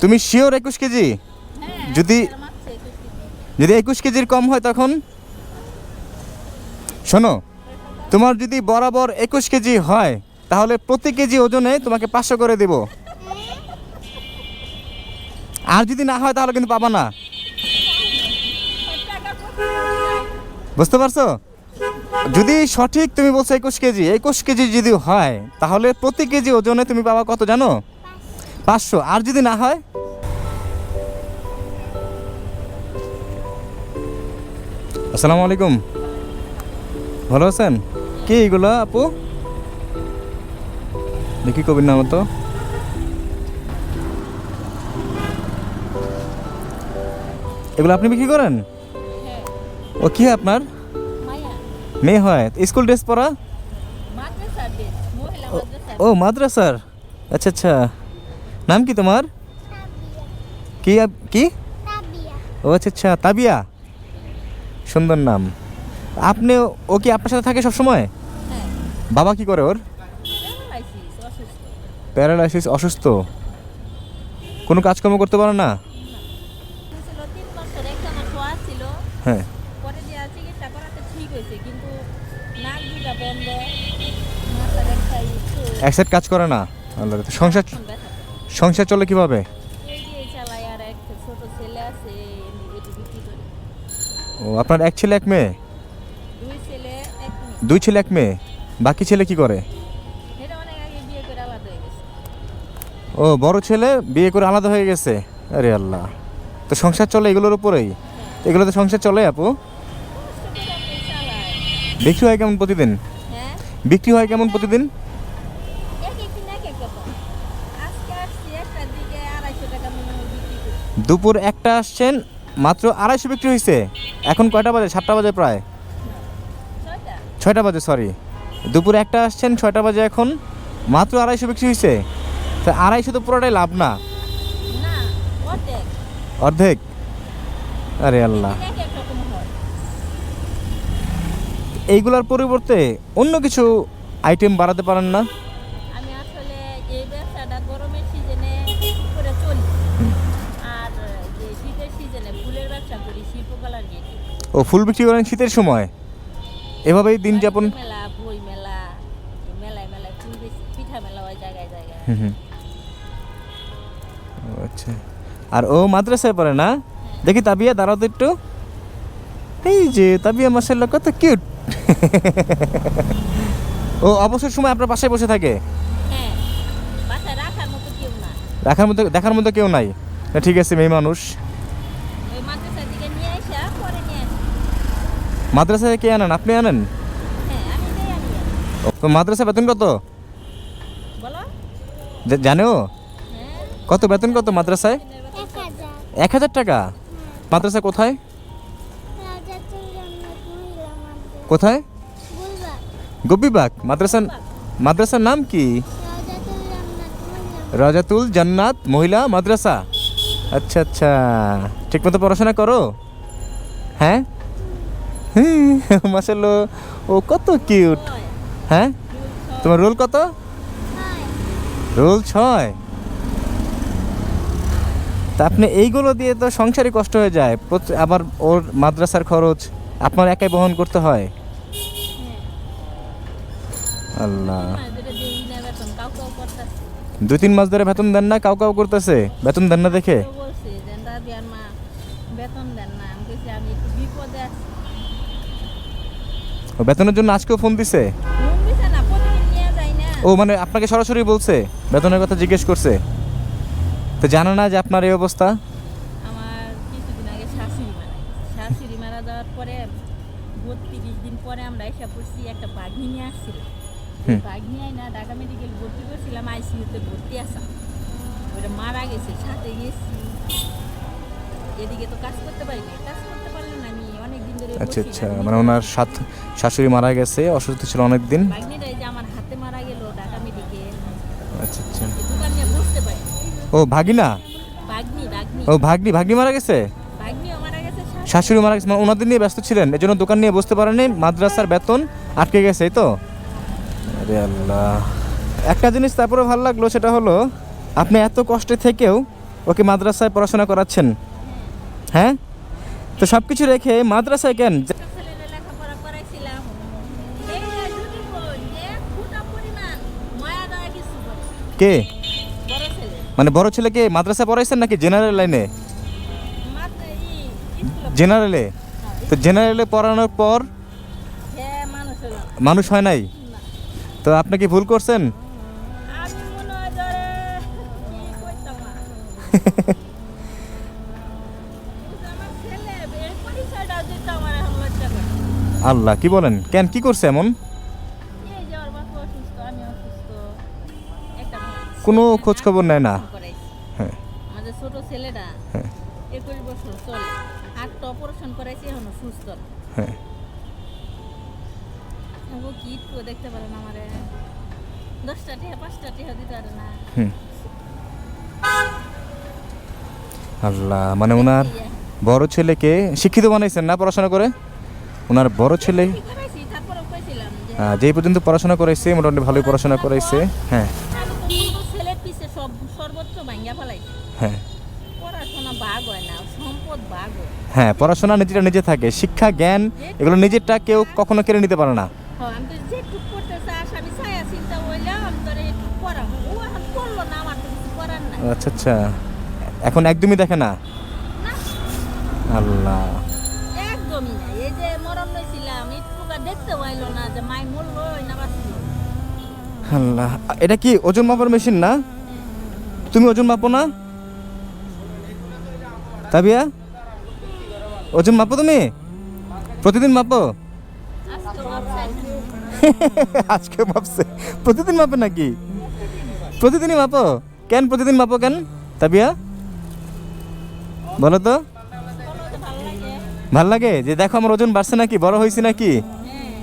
তুমি শিওর একুশ কেজি? হ্যাঁ যদি। যদি একুশ কেজির কম হয় তখন? শোনো তোমার যদি বরাবর একুশ কেজি হয় তাহলে প্রতি কেজি ওজনে তোমাকে পাঁচশো করে দেব। আর যদি না হয় তাহলে কিন্তু পাবা না। বুঝতে পারছ? যদি সঠিক তুমি বলছো একুশ কেজি একুশ কেজি যদি হয় তাহলে প্রতি কেজি ওজনে তুমি পাবা কত জানো? পাঁচশো। আর যদি না হয়? আসসালামু আলাইকুম। ভালো আছেন? কি এগুলো আপু? দেখি কবির নাম তো। এগুলো আপনি বিক্রি করেন? হ্যাঁ, ও কি হয় আপনার? মেয়ে। হয়। স্কুল ড্রেস পরা। ও মাদ্রাসার। আচ্ছা আচ্ছা। নাম কি তোমার? কি কি? ও আচ্ছা আচ্ছা তাবিয়া। সুন্দর নাম। আপনি ও কি আপনার সাথে থাকে সব সময় হ্যাঁ, বাবা কি করে ওর। প্যারালাইসিস অসুস্থ। কোনো কাজকর্ম করতে পারে না? হ্যাঁ। এক সাইড কাজ করে না? সংসার। সংসার চলে কীভাবে। ও আপনার এক ছেলে এক মেয়ে? দুই ছেলে, এক মেয়ে। বাকি ছেলে কি করে। ও বড় ছেলে বিয়ে করে আলাদা হয়ে গেছে? আরে আল্লাহ। তো সংসার চলে এগুলোর উপরেই? এগুলো তো সংসার চলে আপু। বিক্রি হয় কেমন প্রতিদিন? হ্যাঁ? বিক্রি হয় কেমন প্রতিদিন এক এক দিন এক এক রকম আজকে আসছি একটার দিকে আড়াইশো টাকা মনে হয় বিক্রি করি দুপুর একটা আসছেন, মাত্র আড়াইশো বিক্রি হয়েছে এখন কয়টা বাজে? সাতটা বাজে প্রায়। ছয়টা বাজে সরি দুপুর একটা আসছেন, ছয়টা বাজে এখন, মাত্র আড়াইশো বিক্রি হয়েছে তা আড়াইশো তো পুরোটাই লাভ না। অর্ধেক। আরে আল্লাহ। এইগুলোর পরিবর্তে অন্য কিছু আইটেম বাড়াতে পারেন না? ও ফুল বিক্রি করেন শীতের সময়। এভাবেই দিন যাপন হয়। ও আচ্ছা। আর ও মাদ্রাসায় পড়ে না? দেখি তাবিয়া দাঁড়াও তো একটু। এই যে তাবিয়া মাসাল্লাহ কত কিউট। ও অবসর সময় আপনার বাসায় বসে থাকে? হ্যাঁ রাখার মতো দেখার মতো কেউ নাই? ঠিক আছে মেয়ে মানুষ ওই মাদ্রাসার দিকে নিয়ে আসা পরে নিয়ে আসি মাদ্রাসায় কে আনেন? আপনি আনেন? হ্যাঁ তো মাদ্রাসা বেতন কত? জানে? হ্যাঁ। কত বেতন কত মাদ্রাসায়? এক হাজার। টাকা? মাদ্রাসা কোথায়? কোথায়? বুলবা মাদ্রাসা মাদ্রাসার নাম কি? রাজাতুল জান্নাত মহিলা মাদ্রাসা। আচ্ছা আচ্ছা। ঠিক মতো পড়াশোনা করো? হ্যাঁ? মাসাল্লো ও কত কিউট। হ্যাঁ? তোমার রোল কত? রোল ছয়। তা আপনি এইগুলো দিয়ে তো সংসারই কষ্ট হয়ে যায়। আবার ওর মাদ্রাসার খরচ আপনার একাই বহন করতে হয়। আল্লাহ। দুই তিন মাস ধরে বেতন দেন না কাউ কাউ করতেছে। বেতন দেন না দেখে? তো বলছে যে, "দাদি আর মা, বেতন দেন না। ও বেতনের জন্য আজকেও ফোন দিছে? ও মানে আপনাকে সরাসরি বলছে বেতনের কথা জিজ্ঞেস করছে। তো জানা না যে আপনার এই অবস্থা? আমার কিছুদিন আগে শাশুড়ি মারা গেছে। শাশুড়ি মারা যাওয়ার পরে বত্রিশ দিন পরে আমরা এসে পড়ছি একটা বাঘনি নিয়ে আসছিল হুম। বাঘনি আই না ঢাকা মেডিকেল ভর্তি করছিলাম আইসিইউতে ভর্তি আসা ওটা মারা গেছে সাথে গেছি। এদিকে তো কাজ করতে পারি না কাজ করতে আচ্ছা আচ্ছা। মানে ওনার সাত শাশুড়ি মারা গেছে, অসুস্থ ছিল অনেক দিন আচ্ছা আচ্ছা। ও, ভাগিনা? ও, ভাগ্নি ভাগ্নি মারা গেছে? শাশুড়ি মারা গেছে মানে ওনাদের নিয়ে ব্যস্ত ছিলেন, এজন্য দোকান নিয়ে বসতে পারেনি মাদ্রাসার বেতন আটকে গেছে, এই তো? আরে আল্লাহ। একটা জিনিস তারপরে ভালো লাগল, সেটা হলো, আপনি এত কষ্টে থেকেও ওকে মাদ্রাসায় পড়াশোনা করাচ্ছেন। হ্যাঁ? তো সব কিছু রেখে মাদ্রাসায় কেন। কে? বড় ছেলে মানে বড় ছেলেকে মাদ্রাসায় পড়াইছেন নাকি জেনারেল লাইনে জেনারেলে তো জেনারেলে পড়ানোর পর হ্যাঁ মানুষ মানুষ হয় নাই? তো আপনি কি ভুল করছেন? আল্লাহ কি বলেন? কেন কি করছে এমন? কোনো খোঁজ খবর নেয় না? হ্যাঁ। ছোট ছেলেটা হ্যাঁ। একুশ বছর চলে। হাতটা অপারেশন করাইছি এখনও সুস্থ। হ্যাঁ। কি দেখতে পারে না আমারে। দশটা টিহা পাঁচটা টিহা দিতে পারে না। আল্লাহ মানে ওনার বড় ছেলেকে শিক্ষিত বানাইছেন না পড়াশোনা করে? ওনার বড় ছেলে। কইছিলাম যে পর্যন্ত পড়াশোনা করাইছে মোটামুটি ভালোই পড়াশোনা করাইছে। হ্যাঁ। হ্যাঁ। হয় হয় হ্যাঁ পড়াশোনা নিজেটা নিজে থাকে। শিক্ষা জ্ঞান এগুলো নিজেরটা কেউ কখনো কেড়ে নিতে পারে না। হ্যাঁ, আচ্ছা আচ্ছা। এখন একদমই দেখে না। আল্লাহ। লইছিলাম একটু দেখতে পাইলো না যে মাই মরল না বাঁচলো। আল্লাহ এটা কি ওজন মাপার মেশিন না? তুমি ওজন মাপো না? তাবিয়া ওজন মাপো তুমি? প্রতিদিন মাপো? আজকে মাপছে প্রতিদিন মাপে নাকি? প্রতিদিনই মাপো? কেন প্রতিদিন মাপো কেন? তাবিয়া? বলো তো। ভালো লাগে? যে দেখো আমার ওজন বাড়ছে নাকি? বড় হয়েছে নাকি?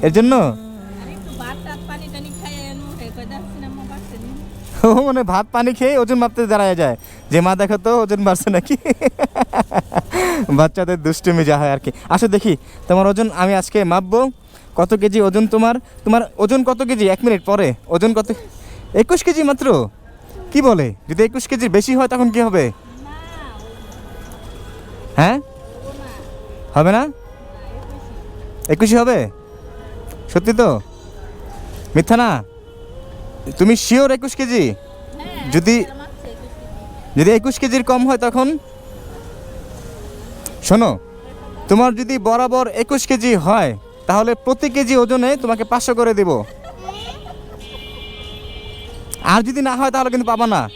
এর জন্য? ও মানে ভাত পানি খেয়ে ওজন মাপতে দাঁড়ায় যায়। যে মা দেখো তো, ওজন বাড়ছে নাকি? বাচ্চাদের দুষ্টুমি যা হয় আর কি। আসো দেখি, তোমার ওজন আমি আজকে মাপবো। কত কেজি ওজন তোমার? তোমার ওজন কত কেজি? এক মিনিট, পরে। ওজন কত? একুশ কেজি মাত্র? কি বলে? যদি একুশ কেজির বেশি হয় তখন কি হবে? হ্যাঁ? হবে না? একুশই হবে? সত্যি তো? মিথ্যা না? তুমি শিওর একুশ কেজি? যদি- একুশ। যদি একুশ কেজির কম হয় তখন? শোনো, তোমার যদি বরাবর একুশ কেজি হয়, তাহলে প্রতি কেজি ওজনে তোমাকে পাঁচশো করে দেব। আর যদি না হয় তাহলে কিন্তু পাবা না।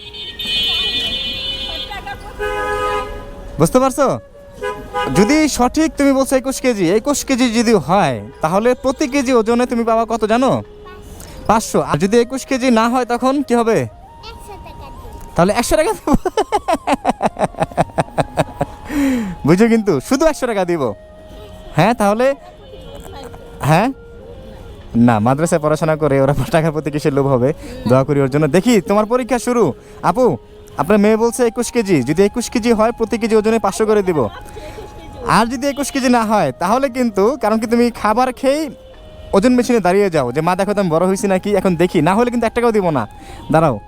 বুঝতে পারছ? যদি সঠিক তুমি বলছো একুশ কেজি একুশ কেজি যদি হয় তাহলে প্রতি কেজি ওজনে তুমি পাবা কত জানো? পাঁচশো। আর যদি একুশ কেজি না হয় তখন কি হবে? তাহলে একশো টাকা দেবো। বুঝো কিন্তু শুধু একশো টাকা দিব। হ্যাঁ তাহলে? হ্যাঁ? না মাদ্রাসায় পড়াশোনা করে ওরা টাকা প্রতি কিসের লোভ হবে? দোয়া করি ওর জন্য। দেখি তোমার পরীক্ষা শুরু। আপু আপনার মেয়ে বলছে একুশ কেজি। যদি একুশ কেজি হয় প্রতি কেজি ওজনে পাঁচশো করে দিব। আর যদি একুশ কেজি না হয়, তাহলে কিন্তু, কারণ কি তুমি খাবার খেয়েই ওজন মেশিনে দাঁড়িয়ে যাও, যে মা দেখো আমি বড় হয়েছি নাকি, এখন দেখি, না হলে কিন্তু এক টাকাও দিব না। দাঁড়াও।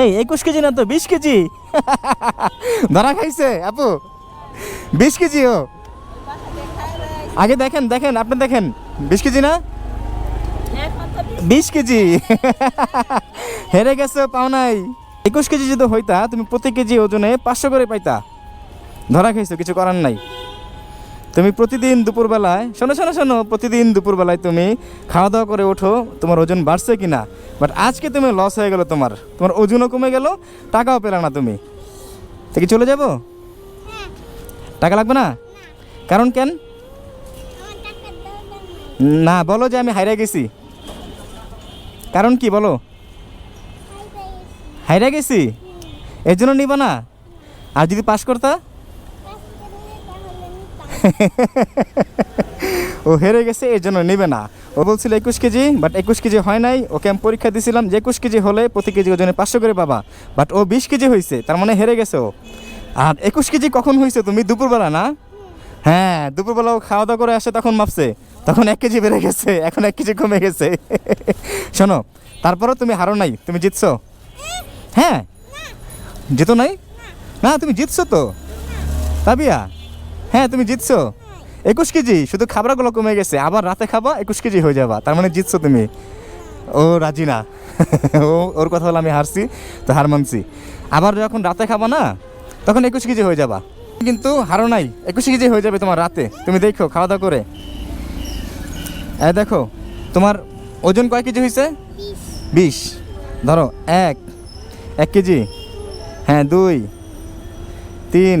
এই, একুশ কেজি না তো, বিশ কেজি? ধরা খাইছে, আপু। বিশ কেজি, ও। আগে দেখেন দেখেন, আপনি দেখেন। বিশ কেজি না? বিশ কেজি। হেরে গেছে, পাও নাই। একুশ কেজি যদি হইতা, তুমি প্রতি কেজি ওজনে পাঁচশো করে পাইতা। ধরা খাইছো, কিছু করার নাই। তুমি প্রতিদিন দুপুরবেলায়, শোনো শোনো শোনো, প্রতিদিন দুপুরবেলায় তুমি খাওয়া দাওয়া করে ওঠো, তোমার ওজন বাড়ছে কি না বাট আজকে তুমি লস হয়ে গেল তোমার তোমার ওজনও কমে গেল, টাকাও পেলে না তুমি। তো কি চলে যাব? টাকা লাগবে না? কারণ কেন? না, বলো যে আমি হাইরা গেছি। কারণ কি, বলো? হাইরা গেছি? এর জন্য নিবা না? আর যদি পাশ করতা? ও হেরে গেছে, এর জন্য নেবে না। ও বলছিল একুশ কেজি বাট একুশ কেজি হয় নাই। ওকে আমি পরীক্ষা দিয়েছিলাম যে একুশ কেজি হলে প্রতি কেজি ওজনে পাঁচশো করে পাবা। বাট ও বিশ কেজি হয়েছে তার মানে হেরে গেছে ও। আর একুশ কেজি কখন হয়েছে তুমি? দুপুরবেলা না? হ্যাঁ দুপুরবেলা ও খাওয়া দাওয়া করে আসে, তখন মাপছে তখন এক কেজি বেড়ে গেছে, এখন এক কেজি কমে গেছে। শোনো, তারপরও তুমি হারো নাই, তুমি জিতছো। হ্যাঁ? জিতো নাই? না, তুমি জিতছো তো। তাবিয়া? হ্যাঁ তুমি জিতছো। একুশ কেজি, শুধু খাবারগুলো কমে গেছে। আবার রাতে খাবা, একুশ কেজি হয়ে যাবা। তার মানে জিতছো তুমি। ও রাজি না ও, ওর কথা হলো আমি হারছি, তো হার মানছি। আবার যখন রাতে খাবা না, তখন একুশ কেজি হয়ে যাবা। কিন্তু হারো নাই, একুশ কেজি হয়ে যাবে তোমার রাতে। তুমি দেখো, খাওয়া দাওয়া করে। এই দেখো, তোমার ওজন কয় কেজি হয়েছে বিশ। ধরো, এক। এক কেজি। হ্যাঁ দুই। তিন।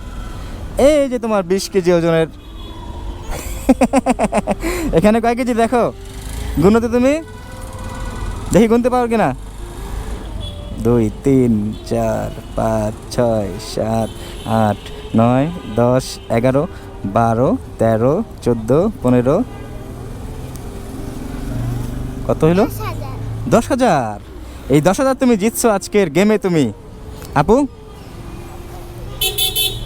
এই যে তোমার বিশ কেজি ওজনের। এখানে কয় কেজি দেখো? গুনতে তুমি? দেখি গুনতে পারো কিনা? দুই তিন চার পাঁচ ছয় সাত আট নয় দশ এগারো বারো তেরো চোদ্দ পনেরো। কত হইল? দশ হাজার। এই দশ হাজার তুমি জিতছো আজকের গেমে তুমি। আপু?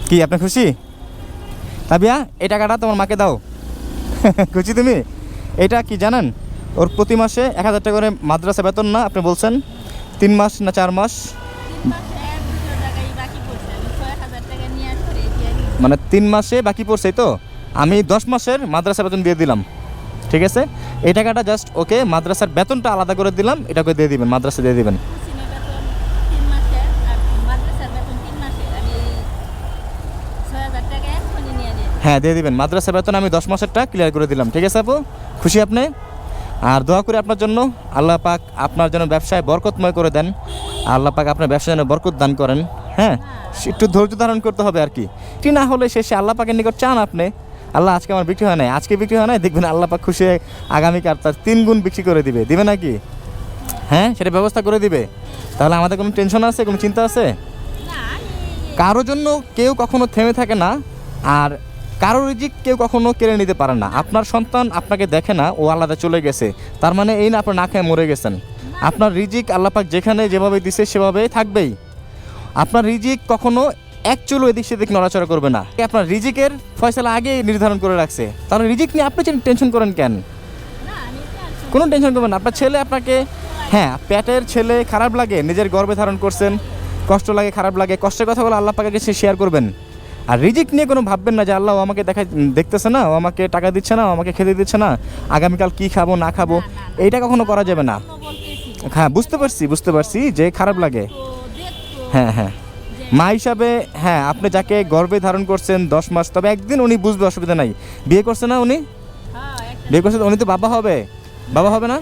কি, আপনি খুশি? তাবিয়া, এই টাকাটা তোমার মাকে দাও। খুশি তুমি? এটা কি জানেন? ওর প্রতি মাসে এক হাজার টাকা করে মাদ্রাসা বেতন না, আপনি বলছেন? তিন মাস না চার মাস। মানে তিন মাসে বাকি পড়ছে তো? আমি দশ মাসের মাদ্রাসা বেতন দিয়ে দিলাম। ঠিক আছে? এই টাকাটা জাস্ট ওকে মাদ্রাসার বেতনটা আলাদা করে দিলাম, এটাকে দিয়ে দিবেন, মাদ্রাসা দিয়ে দিবেন কুচিনে বেতন তিন মাসে আর মাদ্রাসার বেতন তিন মাসে আমি ছয় হাজার টাকা এখনই নিয়ে নিয়ে হ্যাঁ দিয়ে দিবেন। মাদ্রাসা বেতন আমি দশ মাসেরটা ক্লিয়ার করে দিলাম। ঠিক আছে আপু? খুশি আপনি? আর দোয়া করি আপনার জন্য। আল্লাহ পাক আপনার জন্য ব্যবসায় বরকতময় করে দেন। আল্লাহ পাক আপনার ব্যবসায় যেন বরকত দান করেন। হ্যাঁ? একটু ধৈর্য ধারণ করতে হবে আর কি। কি না হলে শেষে আল্লাহ পাকের নিকট চান আপনি। আল্লাহ আজকে আমার বিক্রি হয় নাই। আজকে বিক্রি হয় নাই, দেখবেন আল্লাহ পাক খুশি আগামীকাল তার তিন গুণ বিক্রি করে দিবে। দিবে নাকি হ্যাঁ সেটা ব্যবস্থা করে দিবে। তাহলে আমাদের কোনো টেনশন আছে? কোনো চিন্তা আছে? কারোর জন্য কেউ কখনো থেমে থাকে না। আর কারোর রিজিক কেউ কখনো কেড়ে নিতে পারে না। আপনার সন্তান আপনাকে দেখে না, ও আলাদা চলে গেছে। তার মানে এই না, আপনার না খেয়ে মরে গেছেন। আপনার রিজিক আল্লাপাক যেখানে যেভাবে দিছে সেভাবে থাকবেই। আপনার রিজিক কখনো এক চুলো এদিক সেদিক নড়াচড়া করবে না। আপনার রিজিকের ফয়সালা আগে নির্ধারণ করে রাখছে। তাহলে রিজিক নিয়ে আপনি টেনশন করেন কেন? কোনো টেনশন করবেন না। আপনার ছেলে আপনাকে হ্যাঁ পেটের ছেলে খারাপ লাগে, নিজের গর্বে ধারণ করছেন। কষ্ট লাগে, খারাপ লাগে। কষ্টের কথাগুলো আল্লাহ পাকের কাছে শেয়ার করবেন। আর রিজিক নিয়ে কোনো ভাববেন না যে আল্লাহ ও আমাকে দেখা দেখতেছে না ও আমাকে টাকা দিচ্ছে না আমাকে খেতে দিচ্ছে না আগামীকাল কি খাব না খাব এইটা কখনো করা যাবে না। হ্যাঁ বুঝতে পারছি বুঝতে পারছি যে খারাপ লাগে। হ্যাঁ হ্যাঁ। মা হিসাবে হ্যাঁ আপনি যাকে গর্বে ধারণ করছেন দশ মাস তবে একদিন উনি বুঝবে অসুবিধা নাই। বিয়ে করছে না উনি? হ্যাঁ বিয়ে করছে উনি তো বাবা হবে। বাবা হবে না?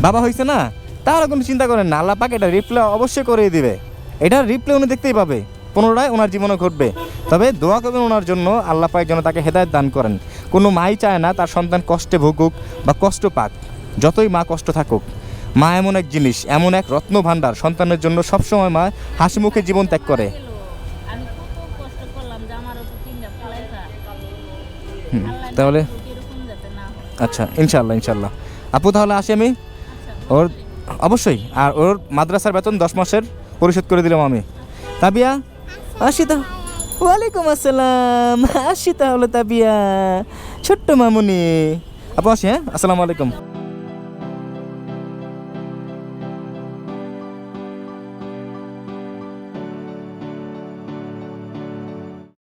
বাবা হয়েছে না? তাহলে কোনো চিন্তা করেন না আল্লাহ পাক এটা রিপ্লে অবশ্যই করে দিবে। এটা রিপ্লে উনি দেখতেই পাবে। পুনরায় ওনার জীবনে ঘটবে। তবে দোয়া করবেন ওনার জন্য আল্লাহ পাক যেন তাকে হেদায়ত দান করেন। কোনো মাই চায় না তার সন্তান কষ্টে ভুগুক বা কষ্ট পাক। যতই মা কষ্ট থাকুক মা এমন এক জিনিস এমন এক রত্ন ভাণ্ডার সন্তানের জন্য সবসময় মা হাসি মুখে জীবন ত্যাগ করে। তাহলে? আচ্ছা ইনশাল্লাহ ইনশাল্লাহ আপু তাহলে আসি আমি? আচ্ছা। ওর অবশ্যই। আর ওর মাদ্রাসার বেতন দশ মাসের পরিশোধ করে দিলাম আমি। তাবিয়া আসি তা ওয়ালাইকুম আসসালাম। আসি তাহলে তাবিয়া ছোট্ট মামুনি। আপু আসি হ্যাঁ? আসসালামু আলাইকুম।